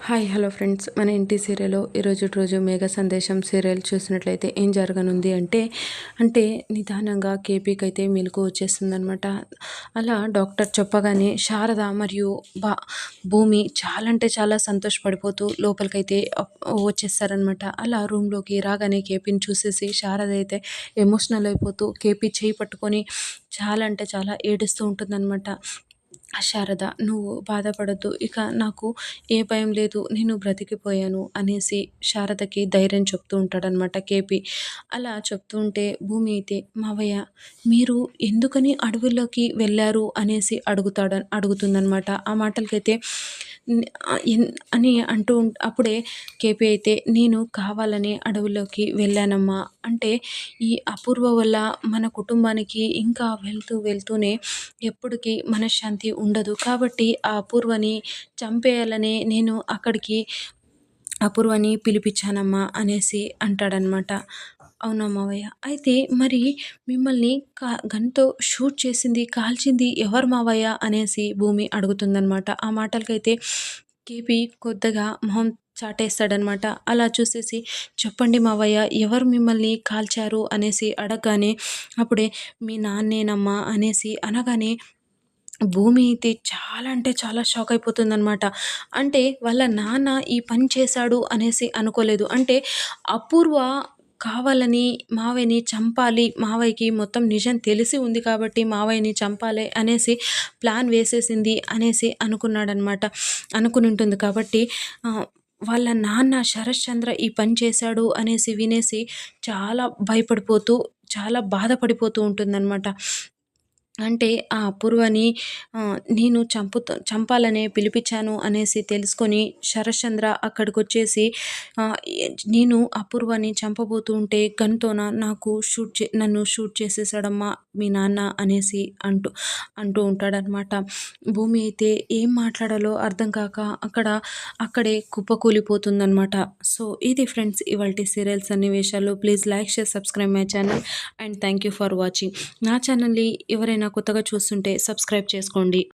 Hi hello friends. మన ఇంటి సీరియల్లో ఈరోజు రోజు మేఘ సందేశం సీరియల్ చూసినట్లయితే ఏం జరగనుంది అంటే అంటే నిదానంగా కేపీకి అయితే మెలకు వచ్చేస్తుందనమాట అలా డాక్టర్ చెప్పగానే శారద మరియు బా భూమి చాలా అంటే చాలా సంతోషపడిపోతూ లోపలికైతే వచ్చేస్తారనమాట అలా రూమ్లోకి రాగానే కేపీని చూసేసి శారద అయితే ఎమోషనల్ అయిపోతూ కేపీ చేయి పట్టుకొని చాలా అంటే చాలా ఏడుస్తూ ఉంటుందన్నమాట. శారద నువ్వు బాధపడద్దు. ఇక నాకు ఏ భయం లేదు. నేను బ్రతికిపోయాను అనేసి శారదకి ధైర్యం చెప్తూ ఉంటాడనమాట కేపీ. అలా చెప్తూ ఉంటే భూమి అయితే మావయ్య మీరు ఎందుకని అడవుల్లోకి వెళ్ళారు? అనేసి అడుగుతాడ అడుగుతుందనమాట ఆ మాటలకైతే అని అంటూ అప్పుడే కేపీ అయితే నేను కావాలని అడవుల్లోకి వెళ్ళానమ్మా. అంటే ఈ అపూర్వ వల్ల మన కుటుంబానికి ఇంకా వెళ్తూ వెళ్తూనే ఎప్పటికీ మనశ్శాంతి ఉండదు. కాబట్టి ఆ అపూర్వని చంపేయాలని నేను అక్కడికి అపూర్వని పిలిపించానమ్మా అనేసి అంటాడనమాట. అవునా మావయ్య? అయితే మరి మిమ్మల్ని కా గన్తో షూట్ చేసింది కాల్చింది ఎవరు మావయ్య? అనేసి భూమి అడుగుతుందనమాట ఆ మాటలకైతే కేపీ కొద్దిగా మొహం చాటేస్తాడనమాట అలా చూసేసి చెప్పండి మావయ్య ఎవరు మిమ్మల్ని కాల్చారు? అనేసి అడగగానే అప్పుడే మీ నాన్నేనమ్మా అనేసి అనగానే భూమి అయితే చాలా అంటే చాలా షాక్ అయిపోతుందనమాట అంటే వాళ్ళ నాన్న ఈ పని చేశాడు అనేసి అనుకోలేదు. అంటే అపూర్వ కావాలని మావయ్యని చంపాలి. మావయ్యకి మొత్తం నిజం తెలిసి ఉంది కాబట్టి మావయ్యని చంపాలి అనేసి ప్లాన్ వేసేసింది అనేసి అనుకున్నాడనమాట అనుకుని ఉంటుంది కాబట్టి వాళ్ళ నాన్న శరశ్చంద్ర ఈ పని చేశాడు అనేసి వినేసి చాలా భయపడిపోతూ చాలా బాధపడిపోతూ ఉంటుందన్నమాట. అంటే ఆ అపూర్వని నేను చంపుతా చంపాలనే పిలిపించాను అనేసి తెలుసుకొని శరశ్చంద్ర అక్కడికి వచ్చేసి నేను అపూర్వని చంపబోతూ ఉంటే గన్తోన నాకు షూట్ చే నన్ను షూట్ చేసేసాడమ్మా మీ నాన్న అనేసి అంటూ అంటూ ఉంటాడనమాట భూమి అయితే ఏం మాట్లాడాలో అర్థం కాక అక్కడ అక్కడే కుప్పకూలిపోతుందనమాట సో ఇది ఫ్రెండ్స్ ఇవాళ సీరియల్ సన్నివేశాలు. Please like share subscribe my channel and thank you for watching. నా ఛానల్ని ఎవరైనా కొత్తగా చూస్తుంటే సబ్స్క్రైబ్ చేసుకోండి.